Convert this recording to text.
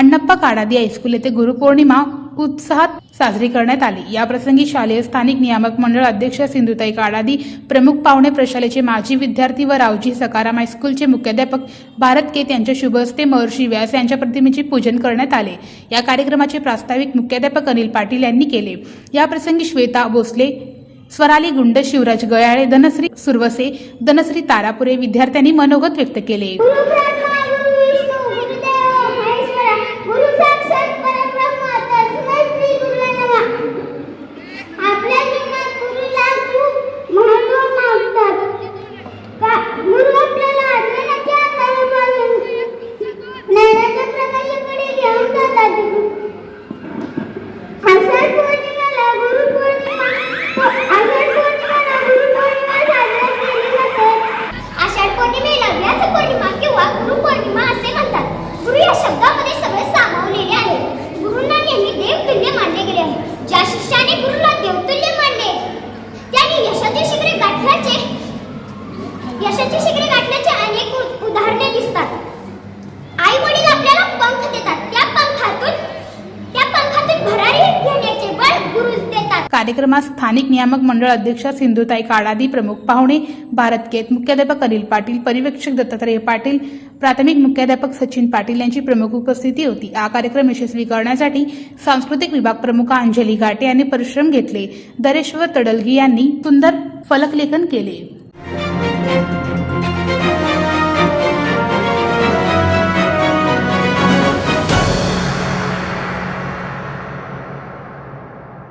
अण्णप्पा Kadadi high school येथे गुरुपौर्णिमा उत्साहात साजरी करण्यात आली. या प्रसंगी शालेय स्थानिक नियामक मंडळ अध्यक्ष सिंधुताई काडादी प्रमुख पाहुणे प्रशालेचे माजी विद्यार्थी व रावजी सकाराम हायस्कूलचे मुख्याध्यापक भारत केत यांच्या शुभ हस्ते महर्षी व्यास यांच्या प्रतिमेचे पूजन करण्यात आले. या कार्यक्रमाचे प्रास्ताविक मुख्याध्यापक अनिल पाटील यांनी केले. या प्रसंगी श्वेता भोसले स्वराली गुंड शिवराज गयाळे धनश्री सुरवसे धनश्री तारापुरे विद्यार्थ्यांनी मनोगत व्यक्त केले. यशाचे शिखरे अनेक उदाहरणे दिसतात. आई वडील आपल्याला पंख देतात. त्या पंखातून त्या पंखातून भरारी घेण्याचे बळ देतात. कार्यक्रमात स्थानिक नियामक मंडळ अध्यक्षा सिंधुताई काडादी प्रमुख पाहुणे भारत केत मुख्याध्यापक अनिल पाटील परिवेक्षक दत्तात्रय पाटील प्राथमिक मुख्याध्यापक सचिन पाटील यांची प्रमुख उपस्थिती होती. हा कार्यक्रम यशस्वी करण्यासाठी सांस्कृतिक विभाग प्रमुख अंजली घाटे यांनी परिश्रम घेतले. दरेश्वर तडलगी यांनी सुंदर फलकलेखन केले. Música